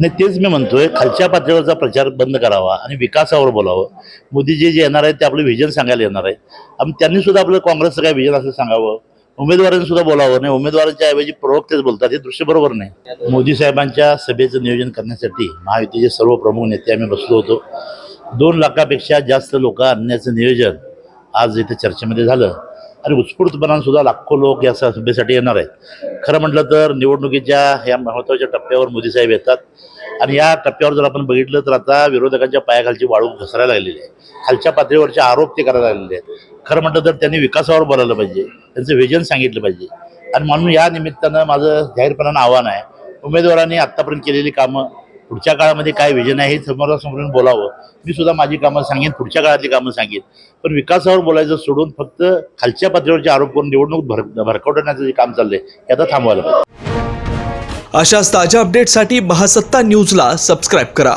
नाही तेच मी म्हणतोय खालच्या पातळीवरचा प्रचार बंद करावा आणि विकासावर बोलावं. मोदीजी जे येणार आहेत ते आपलं व्हिजन सांगायला येणार आहेत. आणि त्यांनी सुद्धा आपलं काँग्रेसचं काय व्हिजन असं सांगावं. उमेदवारांनी सुद्धा बोलावं नाही. उमेदवारांच्या ऐवजी प्रवक्तेच बोलतात. हे दृश्य बरोबर नाही. मोदी साहेबांच्या सभेचं नियोजन करण्यासाठी महायुतीचे सर्व प्रमुख नेते आम्ही बसलो होतो. दोन लाखापेक्षा जास्त लोक आणण्याचं नियोजन आज इथे चर्चेमध्ये झालं. आणि उत्स्फूर्तपणानं सुद्धा लाखो लोक या सभेसाठी येणार आहेत. खरं म्हटलं तर निवडणुकीच्या या महत्त्वाच्या टप्प्यावर मोदी साहेब येतात. आणि या टप्प्यावर जर आपण बघितलं तर आता विरोधकांच्या पायाखालची वाळू घसरायला लागलेली आहे. खालच्या पातळीवरचे आरोप ते करायला लागलेले आहेत. खरं म्हटलं तर त्यांनी विकासावर बोलायला पाहिजे. त्यांचं व्हिजन सांगितलं पाहिजे. आणि म्हणून या निमित्तानं माझं जाहीरपणानं आव्हान आहे उमेदवारांनी आत्तापर्यंत केलेली कामं पुढच्या काळामध्ये काय विजन आहे हे समोरासमोरून बोलावं. मी सुद्धा माझी कामं सांगेन पुढच्या काळातली कामं सांगेन. पण विकासावर बोलायचं सोडून फक्त खालच्या पातळीवरचे आरोप करून निवडणूक भर भरकवण्याचं जे काम चाललंय हे आता थांबवायला पाहिजे. अशाच ताज्या अपडेटसाठी महासत्ता न्यूजला सबस्क्राईब करा.